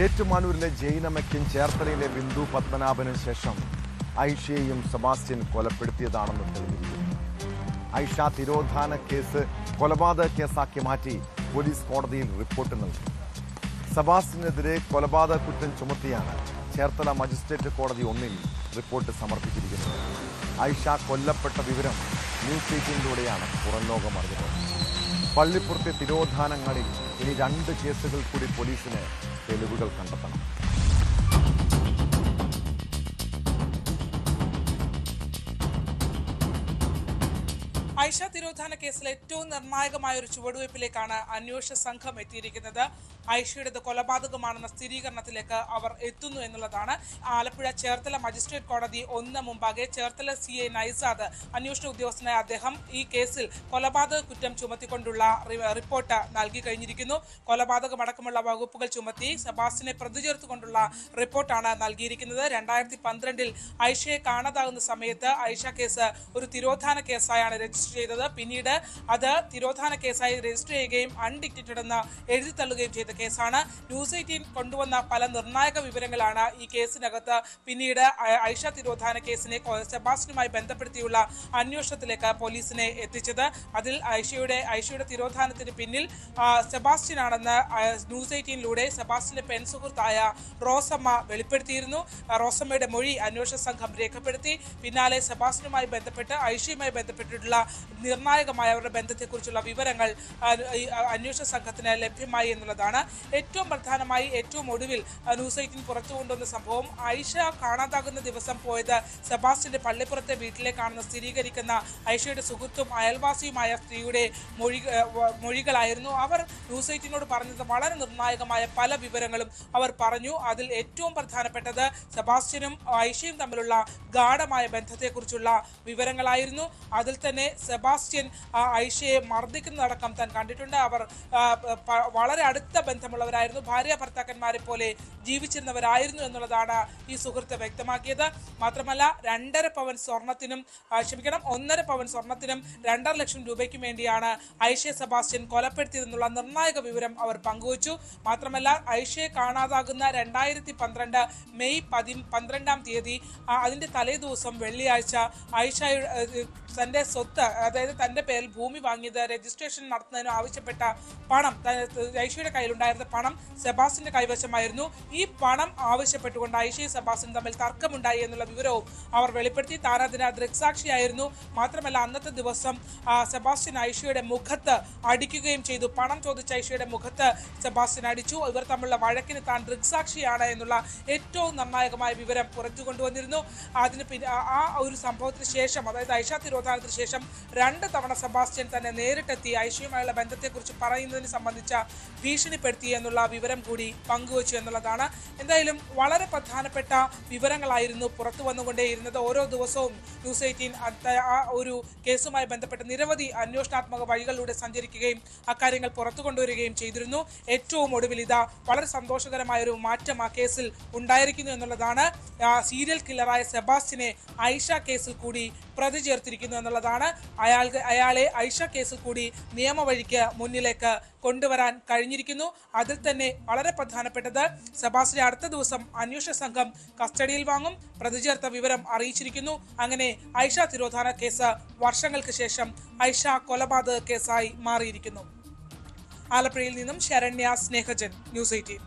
ഏറ്റുമാനൂരിലെ ജൈനമ്മയ്ക്കും ചേർത്തലയിലെ ബിന്ദു പത്മനാഭനും ശേഷം ഐഷയെയും സെബാസ്റ്റ്യൻ കൊലപ്പെടുത്തിയതാണെന്ന് തെളിഞ്ഞു ഐഷ തിരോധാന കേസ് കൊലപാതക കേസാക്കി മാറ്റി പോലീസ് കോടതിയിൽ റിപ്പോർട്ട് നൽകി. സെബാസ്റ്റ്യനെതിരെ കൊലപാതക കുറ്റം ചുമത്തിയാണ് ചേർത്തല മജിസ്ട്രേറ്റ് കോടതി ഒന്നിൽ റിപ്പോർട്ട് സമർപ്പിച്ചിരിക്കുന്നത്. ഐഷ കൊല്ലപ്പെട്ട വിവരം ന്യൂസ് എയ്റ്റീനിലൂടെയാണ് പുറം ലോകം അറിഞ്ഞത്. പള്ളിപ്പുറത്തെ തിരോധാനങ്ങളിൽ ഇനി രണ്ട് കേസുകൾ കൂടി പോലീസിന് തെളിവുകൾ കണ്ടെത്തണം. ഐഷ തിരോധാന കേസിൽ ഏറ്റവും നിർണായകമായ ഒരു ചുവടുവയ്പ്പിലേക്കാണ് അന്വേഷണ സംഘം എത്തിയിരിക്കുന്നത്. ഐഷയുടേത് കൊലപാതകമാണെന്ന സ്ഥിരീകരണത്തിലേക്ക് അവർ എത്തുന്നു എന്നുള്ളതാണ് ആലപ്പുഴ ചേർത്തല മജിസ്ട്രേറ്റ് കോടതി ഒന്ന് മുമ്പാകെ ചേർത്തല സി ഐ നൈസാദ് അന്വേഷണ ഉദ്യോഗസ്ഥനായ അദ്ദേഹം ഈ കേസിൽ കൊലപാതക കുറ്റം ചുമത്തിക്കൊണ്ടുള്ള റിപ്പോർട്ട് നൽകി കഴിഞ്ഞിരിക്കുന്നു. കൊലപാതകമടക്കമുള്ള വകുപ്പുകൾ ചുമത്തി സെബാസ്റ്റിനെ പ്രതി ചേർത്തുകൊണ്ടുള്ള റിപ്പോർട്ടാണ് നൽകിയിരിക്കുന്നത്. രണ്ടായിരത്തി പന്ത്രണ്ടിൽ ഐഷയെ കാണാതാകുന്ന സമയത്ത് ഐഷ കേസ് ഒരു തിരോധാന കേസായാണ് രജിസ്റ്റർ ചെയ്തത്. പിന്നീട് അത് തിരോധാന കേസായി രജിസ്റ്റർ ചെയ്യുകയും അൺഡിക്റ്റഡ് എന്ന് എഴുതി തള്ളുകയും ചെയ്ത കേസാണ്. ന്യൂസ് എയ്റ്റീൻ കൊണ്ടുവന്ന പല നിർണായക വിവരങ്ങളാണ് ഈ കേസിനകത്ത് പിന്നീട് ഐഷ തിരോധാന കേസിനെ സെബാസ്റ്റിനുമായി ബന്ധപ്പെടുത്തിയുള്ള അന്വേഷണത്തിലേക്ക് പോലീസിനെ എത്തിച്ചത്. അതിൽ ഐഷയുടെ ഐഷയുടെ തിരോധാനത്തിന് പിന്നിൽ സെബാസ്റ്റിൻ ആണെന്ന് ന്യൂസ് എയ്റ്റീനിലൂടെ സെബാസ്റ്റിന്റെ പെൺ സുഹൃത്തായ റോസമ്മ വെളിപ്പെടുത്തിയിരുന്നു. റോസമ്മയുടെ മൊഴി അന്വേഷണ സംഘം രേഖപ്പെടുത്തി. പിന്നാലെ സെബാസ്റ്റിനുമായി ബന്ധപ്പെട്ട് ഐഷയുമായി ബന്ധപ്പെട്ടിട്ടുള്ള നിർണായകമായ അവരുടെ ബന്ധത്തെക്കുറിച്ചുള്ള വിവരങ്ങൾ അന്വേഷണ സംഘത്തിന് ലഭ്യമായി എന്നുള്ളതാണ് ഏറ്റവും പ്രധാനമായി ഏറ്റവും ഒടുവിൽ ന്യൂസ് എയ്റ്റീൻ പുറത്തു കൊണ്ടുവന്ന സംഭവം. ഐഷ കാണാതാകുന്ന ദിവസം പോയത് സെബാസ്റ്റിന്റെ പള്ളിപ്പുറത്തെ വീട്ടിലേക്കാണെന്ന് സ്ഥിരീകരിക്കുന്ന ഐഷയുടെ സുഹൃത്തും അയൽവാസിയുമായ സ്ത്രീയുടെ മൊഴി മൊഴികളായിരുന്നു. അവർ ന്യൂസ് എയ്റ്റീനോട് പറഞ്ഞത് വളരെ നിർണായകമായ പല വിവരങ്ങളും അവർ പറഞ്ഞു. അതിൽ ഏറ്റവും പ്രധാനപ്പെട്ടത് സെബാസ്റ്റ്യനും ഐഷയും തമ്മിലുള്ള ഗാഠമായ ബന്ധത്തെക്കുറിച്ചുള്ള വിവരങ്ങളായിരുന്നു. അതിൽ തന്നെ സെബാസ്റ്റ്യൻ ഐഷയെ മർദ്ദിക്കുന്നതടക്കം താൻ കണ്ടിട്ടുണ്ട്. അവർ വളരെ അടുത്ത ബന്ധമുള്ളവരായിരുന്നു. ഭാര്യ ഭർത്താക്കന്മാരെ പോലെ ജീവിച്ചിരുന്നവരായിരുന്നു എന്നുള്ളതാണ് ഈ സുഹൃത്ത് വ്യക്തമാക്കിയത്. മാത്രമല്ല രണ്ടര പവൻ സ്വർണത്തിനും ക്ഷമിക്കണം ഒന്നര പവൻ സ്വർണത്തിനും രണ്ടര ലക്ഷം രൂപയ്ക്കും വേണ്ടിയാണ് ഐഷ്യ സെബാസ്റ്റ്യൻ കൊലപ്പെടുത്തിയതെന്നുള്ള നിർണായക വിവരം അവർ പങ്കുവച്ചു. മാത്രമല്ല ഐഷയെ കാണാതാകുന്ന രണ്ടായിരത്തി പന്ത്രണ്ട് മെയ് പതി പന്ത്രണ്ടാം തീയതി അതിന്റെ തലേ ദിവസം വെള്ളിയാഴ്ച ഐഷ തന്റെ സ്വത്ത് അതായത് തന്റെ പേരിൽ ഭൂമി വാങ്ങിയത് രജിസ്ട്രേഷൻ നടത്തുന്നതിന് ആവശ്യപ്പെട്ട പണം ഐഷയുടെ ഐഷയുടെ കയ്യിലുണ്ടായിരുന്ന പണം സെബാസിന്റെ കൈവശമായിരുന്നു. ഈ പണം ആവശ്യപ്പെട്ടുകൊണ്ട് ഐഷയും സെബാസും തമ്മിൽ തർക്കമുണ്ടായി എന്നുള്ള വിവരവും അവർ വെളിപ്പെടുത്തി. താൻ അതിന് ദൃക്സാക്ഷിയായിരുന്നു. മാത്രമല്ല അന്നത്തെ ദിവസം സെബാസ്റ്റ്യൻ ഐഷയുടെ മുഖത്ത് അടിക്കുകയും ചെയ്തു. പണം ചോദിച്ച ഐഷയുടെ മുഖത്ത് സെബാസ്റ്റ്യൻ അടിച്ചു. ഇവർ തമ്മിലുള്ള വഴക്കിന് താൻ ദൃക്സാക്ഷിയാണ് എന്നുള്ള ഏറ്റവും നിർണായകമായ വിവരം പുറത്തു കൊണ്ടുവന്നിരുന്നു അതിന് പിന്നെ ആ ഒരു സംഭവത്തിന് ശേഷം അതായത് ഐഷ തിരോധാനത്തിന് ശേഷം രണ്ട് തവണ സെബാസ്റ്റ്യൻ തന്നെ നേരിട്ടെത്തി ഐഷയുമായുള്ള ബന്ധത്തെക്കുറിച്ച് പറയുന്നതിന് സംബന്ധിച്ച ഭീഷണിപ്പെടുത്തി എന്നുള്ള വിവരം കൂടി പങ്കുവച്ചു എന്നുള്ളതാണ്. എന്തായാലും വളരെ പ്രധാനപ്പെട്ട വിവരങ്ങളായിരുന്നു പുറത്തു വന്നുകൊണ്ടേയിരുന്നത്. ഓരോ ദിവസവും ന്യൂസ് എയ്റ്റീൻ ആ ഒരു കേസുമായി ബന്ധപ്പെട്ട് നിരവധി അന്വേഷണാത്മക വഴികളിലൂടെ സഞ്ചരിക്കുകയും അക്കാര്യങ്ങൾ പുറത്തു കൊണ്ടുവരികയും ചെയ്തിരുന്നു. ഏറ്റവും ഒടുവിൽ ഇതാ വളരെ സന്തോഷകരമായ ഒരു മാറ്റം ആ കേസിൽ ഉണ്ടായിരിക്കുന്നു എന്നുള്ളതാണ്. സീരിയൽ കില്ലറായ സെബാസ്റ്റിനെ ഐഷ കേസിൽ കൂടി പ്രതി ചേർത്തിരിക്കുന്നു എന്നുള്ളതാണ് അയാൾക്ക് അയാളെ ഐഷ കേസിൽ കൂടി നിയമവഴിക്ക് മുന്നിലേക്ക് കൊണ്ടുവരാൻ കഴിഞ്ഞിരിക്കുന്നു. അതിൽ തന്നെ വളരെ പ്രധാനപ്പെട്ടത് സെബാസ്റ്റിനെ അടുത്ത ദിവസം അന്വേഷണ സംഘം കസ്റ്റഡിയിൽ വാങ്ങും. പ്രതി ചേർത്ത വിവരം അറിയിച്ചിരിക്കുന്നു. അങ്ങനെ ഐഷ തിരോധാന കേസ് വർഷങ്ങൾക്ക് ശേഷം ഐഷ കൊലപാതക കേസായി മാറിയിരിക്കുന്നു. ആലപ്പുഴയിൽ നിന്നും ശരണ്യ സ്നേഹജൻ ന്യൂസ് എയ്റ്റീൻ.